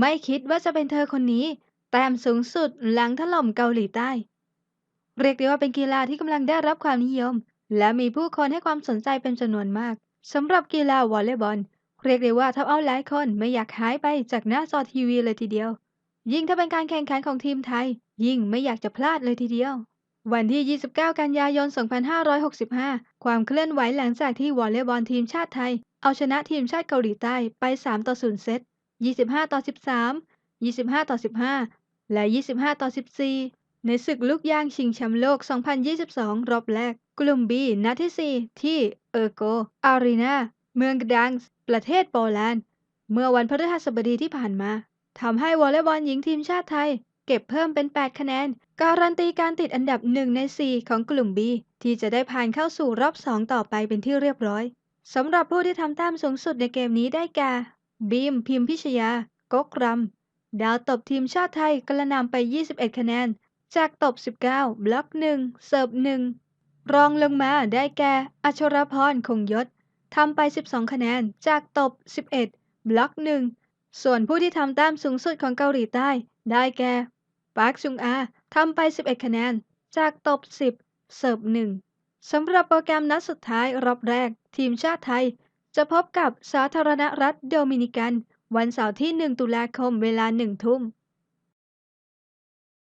ไม่คิดว่าจะเป็นเธอคนนี้ แต้มสูงสุดหลังถล่มเกาหลีใต้ เรียกได้ว่าเป็นกีฬาที่กำลังได้รับความนิยม และมีผู้คนให้ความสนใจเป็นจำนวนมากสำหรับกีฬาวอลเลย์บอล เรียกได้ว่าทำเอาหลายคนไม่อยากหายไปจากหน้าจอทีวีเลยทีเดียว ยิ่งถ้าเป็นการแข่งขันของทีมไทย ยิ่งไม่อยากจะพลาดเลยทีเดียว วันที่ 29 กันยายน 2565 ความเคลื่อนไหวหลังจากที่วอลเลย์บอลทีมชาติไทย เอาชนะทีมชาติเกาหลีใต้ไป 3 ต่อ 0 เซต 25 ต่อ 13 25 ต่อ 15 และ 25 ต่อ 14 ในศึกลูกยางชิงแชมป์โลก 2022 รอบแรก กลุ่ม B นัดที่ 4 ที่เออร์โก อารีนา เมืองกดังส์ประเทศโปแลนด์ เมื่อวันพฤหัสบดีที่ผ่านมาทำให้วอลเลย์บอลหญิงทีมชาติไทย เก็บเพิ่มเป็น 8 คะแนน การันตีการติดอันดับ 1 ใน 4 ของกลุ่ม B ที่จะได้ผ่านเข้าสู่รอบ 2 ต่อไปเป็นที่เรียบร้อยสำหรับผู้ที่ทำแต้มสูงสุดในเกมนี้ได้แก่ บีม พิมพิชยากกรำ ดาวตบทีมชาติไทยกระนำไป 21 คะแนน จากตบ 19 บล็อก1เสิร์ฟ1 รองลงมาได้แก่ อัชรพร คงยศ ทำไป 12 คะแนน จากตบ 11 บล็อก1ส่วนผู้ที่ทำแต้มสูงสุดของเกาหลีใต้ ได้แก่ ปาร์คซุงอา ทำไป 11 คะแนน จากตบ 10 เสิร์ฟ1สำหรับโปรแกรมนัดสุดท้ายรอบแรก ทีมชาติไทย จะพบกับสาธารณรัฐโดมินิกัน วันเสาร์ที่ 1 ตุลาคมเวลา 1 ทุ่ม